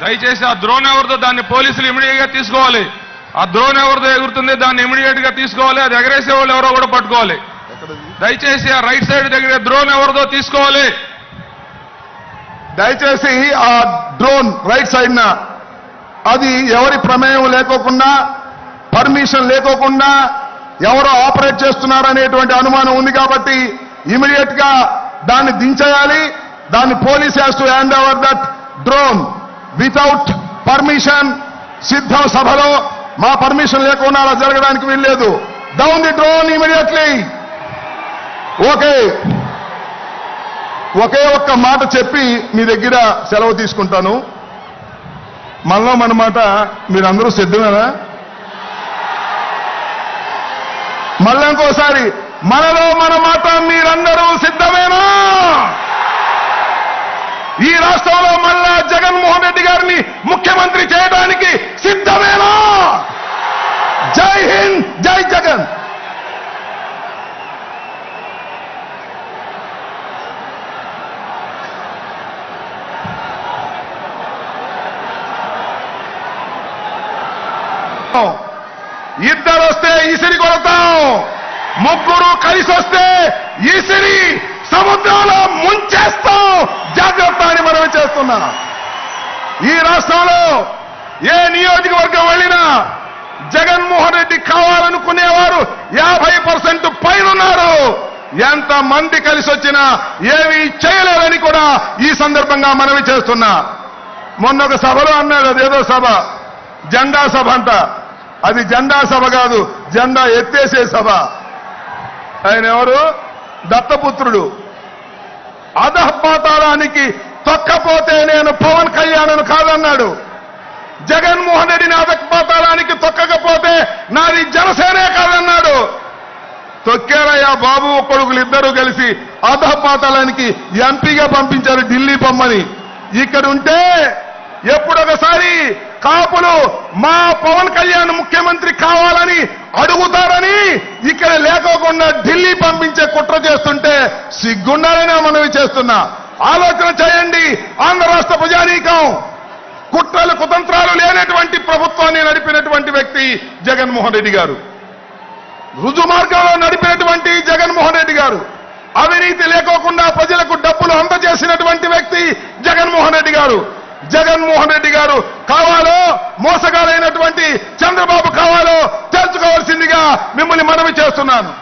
దయచేసి ఆ ద్రోణ్ ఎవరిదో దాన్ని పోలీసులు ఇమీడియట్గా తీసుకోవాలి. ఆ ద్రోణ్ ఎవరిదో ఎగురుతుంది దాన్ని ఇమీడియట్గా తీసుకోవాలి. అది ఎగరేసే వాళ్ళు ఎవరో కూడా పట్టుకోవాలి. దయచేసి ఆ రైట్ సైడ్ దగ్గర ద్రోణ్ ఎవరిదో తీసుకోవాలి. దయచేసి ఆ డ్రోన్ రైట్ సైడ్ న అది ఎవరి ప్రమేయం లేకోకుండా పర్మిషన్ లేకోకుండా ఎవరో ఆపరేట్ చేస్తున్నారనేటువంటి అనుమానం ఉంది కాబట్టి ఇమీడియట్గా దాన్ని దించేయాలి. దాన్ని police has to hand over that drone without permission సిద్ధం సభలో మా పర్మిషన్ లేకుండా అలా జరగడానికి వీల్లేదు. Down the drone immediately okay. ఒకే ఒక్క మాట చెప్పి మీ దగ్గర సెలవు తీసుకుంటాను. మనలో మన మాట మీరందరూ సిద్ధమేనా? మళ్ళీ ఇంకోసారి మనలో మన మాట మీరందరూ సిద్ధమేనా? ఈ రాష్ట్రంలో మళ్ళా జగన్మోహన్ రెడ్డి గారిని ముఖ్యమంత్రి చేయడానికి సిద్ధమేనా జై హింద్ జై జగన్. ఇద్దరు వస్తే ఇసిరి కొడతాం. ముగ్గురు కలిసి వస్తే ఇసిరి సముద్రంలో ముంచేస్తాం. జాగ్రత్త అని మనం చేస్తున్నా. ఈ రాష్ట్రంలో ఏ నియోజకవర్గం వెళ్ళినా జగన్మోహన్ రెడ్డి కావాలనుకునేవారు యాభై పర్సెంట్ పైనున్నారు ఎంత మంది కలిసి వచ్చినా ఏమీ చేయలేరని కూడా ఈ సందర్భంగా మనవి చేస్తున్నా. మొన్న ఒక సభలో అన్నారు అదేదో సభ. జెండా సభ అంట. అది జెండా సభ కాదు జెండా ఎత్తేసే సభ. ఆయన ఎవరు? దత్తపుత్రుడు. అధపాతాళానికి తొక్కపోతే నేను పవన్ కళ్యాణ్ కాదన్నాడు. జగన్మోహన్ రెడ్డిని అధపాతాళానికి బాబు కొడుకులు ఇద్దరు కలిసి అధపాతాలానికి ఎంపీగా పంపించారు ఢిల్లీ పొమ్మని ఇక్కడ ఉంటే ఎప్పుడొకసారి కాపులు మా పవన్ కళ్యాణ్ ముఖ్యమంత్రి కావాలని అడుగుతారని ఇక్కడ లేకోకుండా ఢిల్లీ పంపించే కుట్ర చేస్తుంటే సిగ్గుండాలని మనవి చేస్తున్నా. ఆలోచన చేయండి ఆంధ్ర రాష్ట్ర ప్రజానీకం. కుట్రలు కుతంత్రాలు లేనటువంటి ప్రభుత్వాన్ని నడిపినటువంటి వ్యక్తి జగన్మోహన్ రెడ్డి గారు. రుజు మార్గంలో నడిపినటువంటి జగన్మోహన్ రెడ్డి గారు అవినీతి లేకోకుండా ప్రజలకు డబ్బులు అందజేసినటువంటి వ్యక్తి జగన్మోహన్ రెడ్డి గారు. జగన్మోహన్ రెడ్డి గారు కావాలో మోసగాలైనటువంటి